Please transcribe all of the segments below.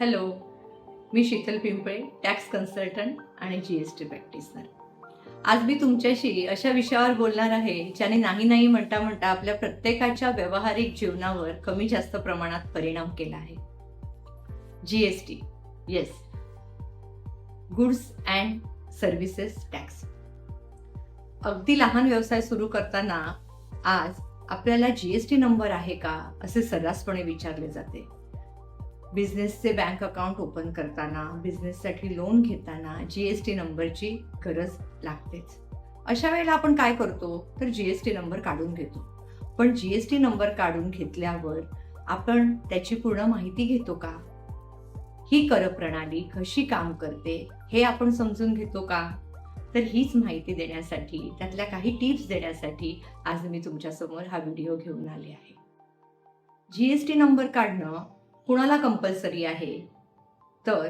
Hello मी Sheetal Pimple tax consultant आणि G S T प्रॅक्टिसनर. आज मी तुमच्याशी अशा विषयावर बोलणार आहे ज्याने नाही नाही म्हणता म्हणता आपल्या प्रत्येकाच्या व्यावहारिक जीवनावर कमी जास्त प्रमाणात परिणाम केला आहे. G S T is goods and services tax अगदी लहान व्यवसाय सुरू करताना आज आपल्याला जी एस टी नंबर आहे का असे सर्रासपणे विचारले जाते. बिझनेसचे बँक अकाउंट ओपन करताना बिझनेससाठी लोन घेताना जी एस टी नंबरची गरज लागतेच. अशा वेळेला आपण काय करतो? तर जी एस टी नंबर काढून घेतो. पण जी एस टी नंबर काढून घेतल्यावर आपण त्याची पूर्ण माहिती घेतो का? ही कर प्रणाली कशी काम करते? हे आपण समजून घेतो का? तर हीच माहिती देण्यासाठी त्यातल्या काही टिप्स देण्यासाठी आज मी तुमच्यासमोर हा व्हिडिओ घेऊन आले आहे. जी एस टी नंबर काढणं कुणाला कंपल्सरी आहे? तर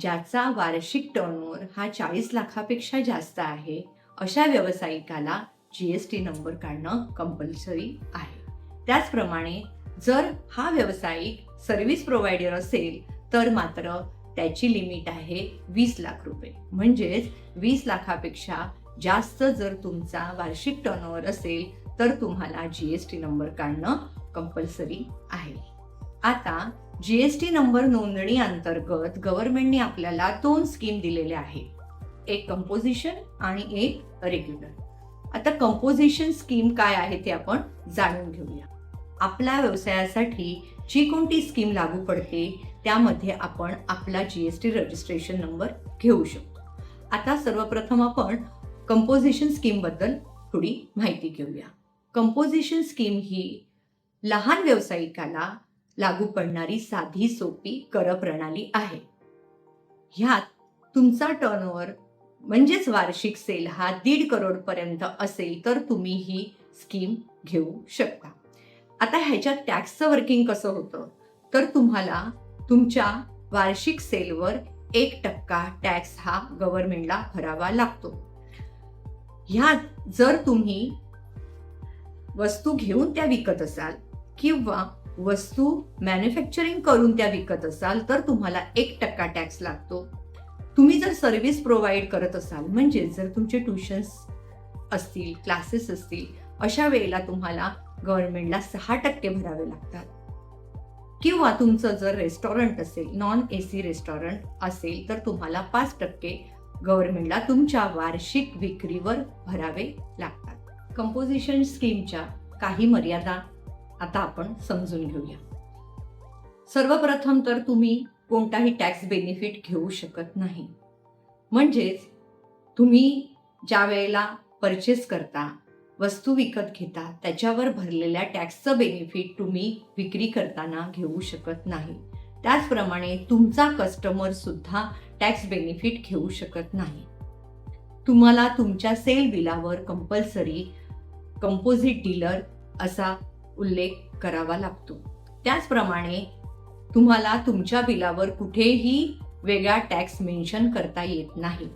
ज्याचा वार्षिक टर्नओव्हर हा चाळीस लाखापेक्षा जास्त आहे अशा व्यावसायिकाला जी एस टी नंबर काढणं कंपल्सरी आहे. त्याचप्रमाणे जर हा व्यावसायिक सर्व्हिस प्रोव्हायडर असेल तर मात्र त्याची लिमिट आहे वीस लाख रुपये. म्हणजेच वीस लाखापेक्षा जास्त जर तुमचा वार्षिक टर्नओव्हर असेल तर तुम्हाला जी एस टी नंबर काढणं कंपल्सरी आहे. आता जी एस टी नंबर नोंदणी अंतर्गत गव्हर्नमेंटने आपल्याला दोन स्कीम दिलेल्या आहेत. एक कंपोजिशन आणि एक रेग्युलर आता कंपोजिशन स्कीम काय आहे ते आपण जाणून घेऊया. आपल्या व्यवसायासाठी जी कोणती स्कीम लागू पडते त्यामध्ये आपण आपला G S T registration number घेऊ शकतो. आता सर्वप्रथम आपण कंपोजिशन स्कीमबद्दल थोडी माहिती घेऊया. कंपोजिशन स्कीम ही लहान व्यावसायिकाला लागू पडणारी साधी सोपी कर प्रणाली आहे. ह्यात तुमचा टर्नओव्हर म्हणजेच वार्षिक सेल हा दीड करोडपर्यंत असेल तर तुम्ही ही स्कीम घेऊ शकता. आता ह्याच्यात टॅक्सचं वर्किंग कसं होतं? तर तुम्हाला तुमच्या वार्षिक सेलवर एक टक्का टॅक्स हा गव्हर्नमेंटला भरावा लागतो. ह्यात जर तुम्ही वस्तू घेऊन त्या विकत असाल किंवा वस्तू मॅन्युफॅक्चरिंग करून त्या विकत असाल तर तुम्हाला एक टक्का टॅक्स लागतो. तुम्ही जर सर्व्हिस प्रोव्हाइड करत असाल म्हणजे जर तुमचे ट्युशन्स असतील क्लासेस असतील अशा वेळेला तुम्हाला गव्हर्नमेंटला सहा टक्के भरावे लागतात. किंवा तुमचं जर रेस्टॉरंट असेल नॉन ए सी रेस्टॉरंट असेल तर तुम्हाला पाच टक्के गव्हर्नमेंटला तुमच्या वार्षिक विक्रीवर भरावे लागतात. कंपोजिशन स्कीमच्या काही मर्यादा आता आपण समजून घेऊया. सर्वप्रथम तर तुम्ही कोणताही टॅक्स बेनिफिट घेऊ शकत नाही. म्हणजेच तुम्ही ज्या वेळेला परचेस करता वस्तू विकत घेता त्याच्यावर भरलेल्या टॅक्सचं बेनिफिट तुम्ही विक्री करताना घेऊ शकत नाही. त्याचप्रमाणे तुमचा कस्टमर सुद्धा टॅक्स बेनिफिट घेऊ शकत नाही. तुम्हाला तुमच्या सेल बिलावर कंपल्सरी कंपोजिट डीलर असा उल्लेख करावा लागतो. त्याचप्रमाणे तुम्हाला तुमच्या बिलावर कुठेही वेगळा टॅक्स मेन्शन करता येत नाही.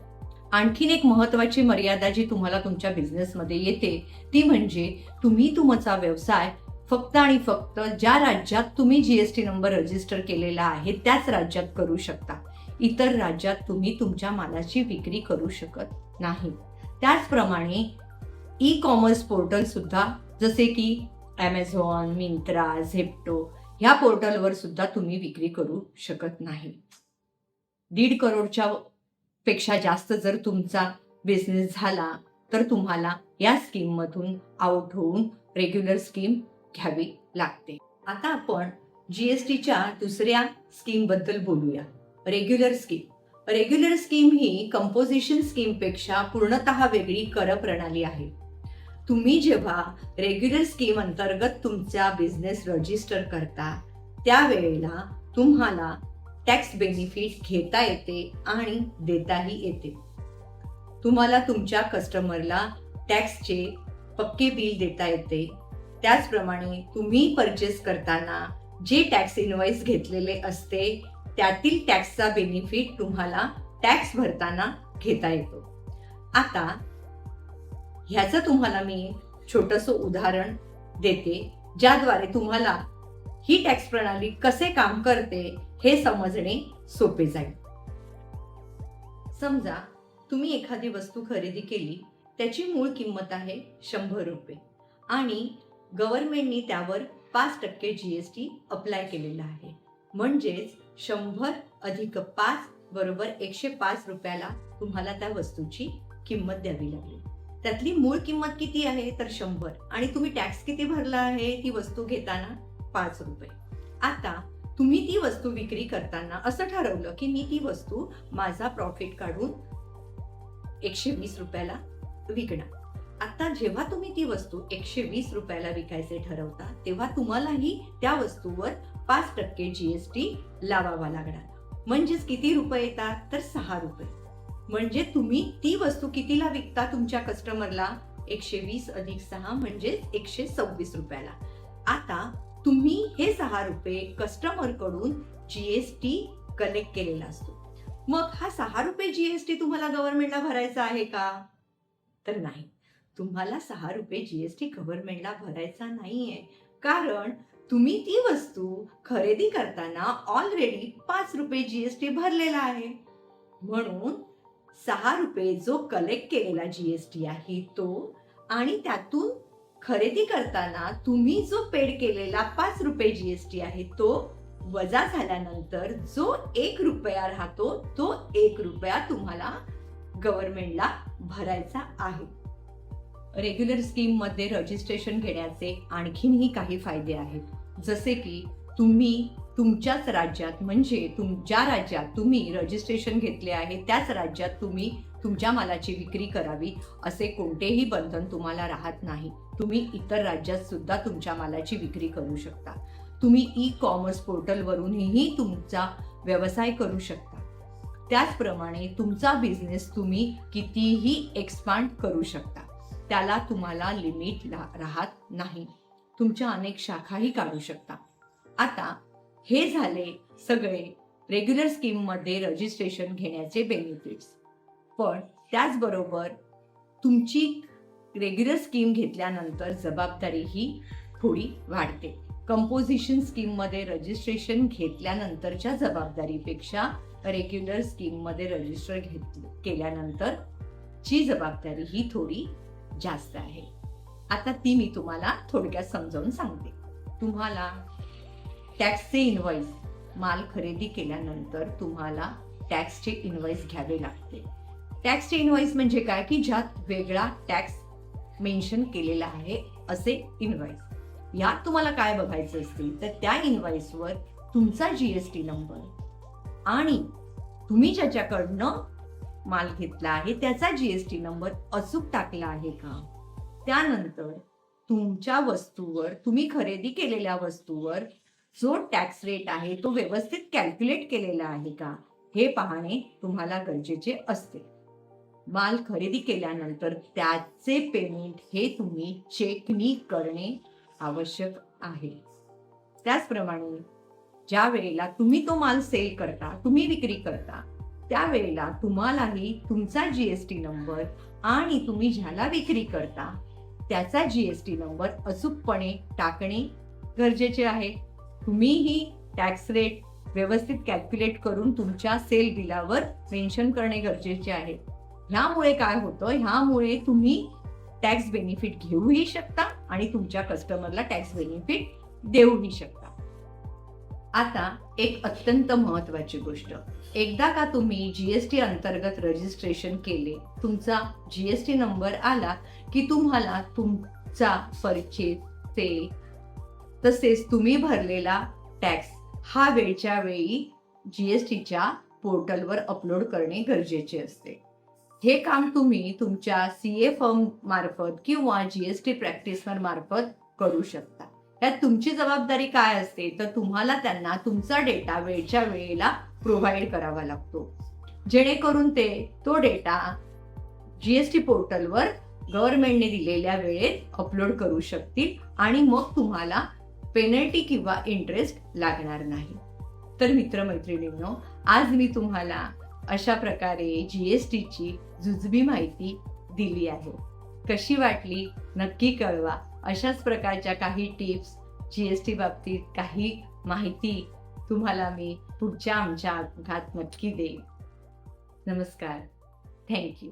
आणखीन एक महत्त्वाची मर्यादा जी तुम्हाला तुमच्या बिझनेसमध्ये येते ती म्हणजे तुम्ही तुमचा व्यवसाय फक्त आणि फक्त ज्या राज्यात तुम्ही G S T number register केलेला आहे त्याच राज्यात करू शकता. इतर राज्यात तुम्ही तुमच्या मालाची विक्री करू शकत नाही. त्याचप्रमाणे ई कॉमर्स पोर्टलसुद्धा जसे की ॲमेझॉन मिंत्रा झेप्टो ह्या पोर्टलवर सुद्धा तुम्ही विक्री करू शकत नाही. दीड करोडच्या पेक्षा जास्त जर तुमचा बिझनेस झाला तर तुम्हाला या स्कीममधून आउट होऊन रेग्युलर स्कीम घ्यावी लागते. आता आपण जी एस टीच्या दुसऱ्या स्कीमबद्दल बोलूया. रेग्युलर स्कीम रेग्युलर स्कीम ही कंपोजिशन स्कीमपेक्षा पूर्णतः वेगळी कर प्रणाली आहे. तुम्ही जेव्हा रेग्युलर स्कीम अंतर्गत तुमचा बिझनेस रजिस्टर करता त्यावेळेला तुम्हाला टॅक्स बेनिफिट घेता येते आणि देताही येते. तुम्हाला तुमच्या कस्टमरला टॅक्सचे पक्के बिल देता येते. त्याचप्रमाणे तुम्ही परचेस करताना जे टॅक्स इनवॉइस घेतलेले असते त्यातील टॅक्सचा बेनिफिट तुम्हाला टॅक्स भरताना घेता येतो. आता ह्याचं तुम्हाला मी छोटंसं उदाहरण देते ज्याद्वारे तुम्हाला ही टॅक्स प्रणाली कसे काम करते हे समजणे सोपे जाईल. समजा तुम्ही एखादी वस्तू खरेदी केली त्याची मूळ किंमत आहे शंभर रुपये आणि गव्हर्नमेंटनी त्यावर पाच टक्के जी एस टी अप्लाय केलेला आहे. म्हणजेच शंभर अधिक पाच बरोबर एकशे पाच रुपयाला तुम्हाला त्या वस्तूची किंमत द्यावी लागली. त्यातली मूळ किंमत किती आहे तर शंभर. आणि तुम्ही टॅक्स किती भरला आहे ती वस्तू घेताना? पाच रुपये. आता तुम्ही ती वस्तू विक्री करताना असं ठरवलं की मी ती वस्तू माझा प्रॉफिट काढून एकशे वीस रुपयाला विकणार. आता जेव्हा तुम्ही ती वस्तू एकशे वीस रुपयाला विकायचे ठरवता तेव्हा तुम्हालाही त्या वस्तूवर पाच टक्के जीएसटी लावावा लागणार. म्हणजेच किती रुपये येतात? तर सहा रुपये. म्हणजे तुम्ही ती वस्तू कितीला विकता तुमच्या कस्टमरला एकशे वीस अधिक सहा म्हणजे एकशे सव्वीस रुपयाला. आता तुम्ही हे सहा रुपये कस्टमरकडून जी एस जीएसटी कलेक्ट केलेला असतो. मग हा सहा रुपये जीएसटी तुम्हाला गव्हर्नमेंटला भरायचा आहे का? तर नाही. तुम्हाला सहा रुपये जीएसटी गव्हर्नमेंटला भरायचा नाहीये. कारण तुम्ही ती वस्तू खरेदी करताना ऑलरेडी पाच रुपये जीएसटी भरलेला आहे. म्हणून सहा रुपये जो कलेक्ट केलेला जी एस टी आहे तो आणि त्यातून खरेदी करताना तुम्ही जो पेड केलेला पाच रुपये जी एस टी आहे तो वजा झाल्यानंतर जो एक रुपया राहतो तो एक रुपया तुम्हाला गव्हर्नमेंटला भरायचा आहे. रेग्युलर स्कीममध्ये रजिस्ट्रेशन घेण्याचे आणखीनही काही फायदे आहेत. जसे की तुम्ही तुमच्याच राज्यात म्हणजे तुम ज्या राज्यात तुम्ही रजिस्ट्रेशन घेतले आहे त्याच राज्यात तुम्ही तुमच्या मालाची विक्री करावी असे कोणतेही बंधन तुम्हाला राहत नाही. तुम्ही इतर राज्यात सुद्धा तुमच्या मालाची विक्री करू शकता. तुम्ही ई कॉमर्स पोर्टलवरूनही तुमचा व्यवसाय करू शकता. त्याचप्रमाणे तुमचा बिझनेस तुम्ही कितीही एक्सपांड करू शकता. त्याला तुम्हाला लिमिट राहत नाही. तुमच्या अनेक शाखाही काढू शकता. आता हे झाले सगळे रेग्युलर स्कीममध्ये रजिस्ट्रेशन घेण्याचे बेनिफिट्स पण त्याचबरोबर तुमची रेग्युलर स्कीम घेतल्यानंतर जबाबदारी ही थोडी वाढते. कंपोजिशन स्कीममध्ये रजिस्ट्रेशन घेतल्यानंतरच्या जबाबदारीपेक्षा रेग्युलर स्कीममध्ये रजिस्टर घेत केल्यानंतर ची जबाबदारी ही थोडी जास्त आहे. आता ती मी तुम्हाला थोडक्यात समजावून सांगते. तुम्हाला टॅक्सचे इनव्हॉइस माल खरेदी केल्यानंतर तुम्हाला टॅक्सचे इनव्हॉइस घ्यावे लागते टॅक्सचे इनव्हॉइस म्हणजे काय? की ज्यात वेगळा टॅक्स मेन्शन केलेला आहे असे इनव्हॉइस यात तुम्हाला काय बघायचं असतील? तर त्या इनव्हॉइसवर तुमचा जीएसटी नंबर आणि तुम्ही ज्याच्याकडनं माल घेतला आहे त्याचा जीएसटी नंबर अचूक टाकला आहे का? त्यानंतर तुमच्या वस्तूवर तुम्ही खरेदी केलेल्या वस्तूवर जो टॅक्स रेट आहे तो व्यवस्थित कॅल्क्युलेट केलेला आहे का? हे पाहणे तुम्हाला गरजेचे असते. माल खरेदी केल्यानंतर त्याचे पेमेंट हे तुम्ही चेकनी करणे आवश्यक आहे. त्याचप्रमाणे ज्या वेळेला तुम्ही तो माल सेल करता तुम्ही विक्री करता त्यावेळेला तुम्हालाही तुमचा जीएसटी नंबर आणि तुम्ही ज्याला विक्री करता त्याचा जीएसटी नंबर अचूकपणे टाकणे गरजेचे आहे. तुम्हीही टॅक्स रेट व्यवस्थित कॅल्क्युलेट करून तुमच्या सेल बिलावर मेन्शन करणे गरजेचे आहे. ह्यामुळे काय होतं? ह्यामुळे तुम्ही टॅक्स बेनिफिट घेऊही शकता आणि तुमच्या कस्टमरला टॅक्स बेनिफिट देऊही शकता. आता एक अत्यंत महत्वाची गोष्ट. एकदा का तुम्ही जीएसटी अंतर्गत रजिस्ट्रेशन केले तुमचा जीएसटी नंबर आला की तुम्हाला तुमचा परचेस सेल तसेच तुम्ही भरलेला टॅक्स हा वेळच्या वेळी जीएसटीच्या पोर्टलवर अपलोड करणे गरजेचे असते. हे काम तुम्ही तुमच्या सी ए फर्म मार्फत किंवा जीएसटी प्रॅक्टिसर मार्फत करू शकता. त्यात तुमची जबाबदारी काय असते तर तुम्हाला त्यांना तुमचा डेटा वेळच्या वेळेला प्रोव्हाइड करावा लागतो. जेणेकरून ते तो डेटा जीएसटी पोर्टलवर गव्हर्नमेंटने दिलेल्या वेळेत अपलोड करू शकतील आणि मग तुम्हाला पेनल्टी किंवा इंटरेस्ट लागणार नाही. तर मित्रमैत्रिणींनो आज मी तुम्हाला अशा प्रकारे जीएसटीची जुजबी माहिती दिली आहे. कशी वाटली? नक्की कळवा. अशाच प्रकारच्या काही टिप्स जीएसटी बाबतीत काही माहिती तुम्हाला मी पुढच्या आमच्या अपघात नक्की देईन. नमस्कार. थँक्यू.